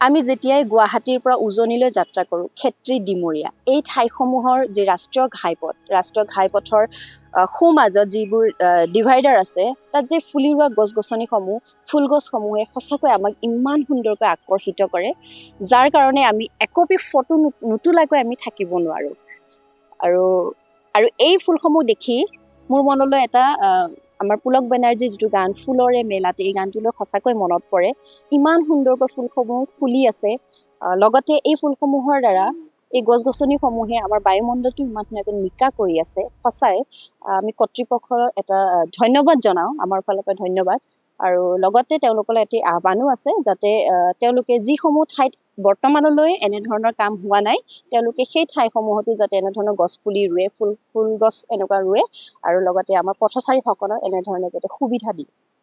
আমি যেতিয়াই গুৱাহাটীৰ পৰা উজনিলৈ যাত্ৰা কৰোঁ খেত্ৰী ডিমৰীয়া। এই ঠাইসমূহৰ যি ৰাষ্ট্ৰীয় ঘাইপথ ৰাষ্ট্ৰীয় ঘাইপথৰ সোঁমাজত যিবোৰ ডিভাইডাৰ আছে তাত যে ফুলি ৰোৱা গছ গছনিসমূহ ফুলগছসমূহে সঁচাকৈ আমাক ইমান সুন্দৰকৈ আকৰ্ষিত কৰে যাৰ কাৰণে আমি একপি ফটো নোতোলাকৈ আমি থাকিব নোৱাৰোঁ। আৰু আৰু এই ফুলসমূহ দেখি মোৰ মনলৈ এটা আমাৰ পুলক বেনাৰ্জীৰ যিটো গান ফুলৰে মেলাত এই গানটোলৈ সঁচাকৈ মনত পৰে। ইমান সুন্দৰকৈ ফুলসমূহ ফুলি আছে। লগতে এই ফুলসমূহৰ দ্বাৰা এই গছ গছনিসমূহে আমাৰ বায়ুমণ্ডলটো ইমান ধুনীয়াকৈ নিকা কৰি আছে। সঁচাই আমি কৰ্তৃপক্ষৰ এটা ধন্যবাদ জনাওঁ। আমাৰ ফালৰ পৰা ধন্যবাদ। আৰু লগতে তেওঁলোকলৈ এটি আহ্বানো আছে যাতে তেওঁলোকে যিসমূহ ঠাইত বৰ্তমানলৈ এনেধৰণৰ কাম হোৱা নাই। তেওঁলোকে সেই ঠাইসমূহতো যাতে এনেধৰণৰ গছ পুলি ৰুৱে ফুল ফুল গছ এনেকুৱা ৰুৱে আৰু লগতে আমাৰ পথচাৰীসকলক এনেধৰণে যাতে সুবিধা দিয়ে।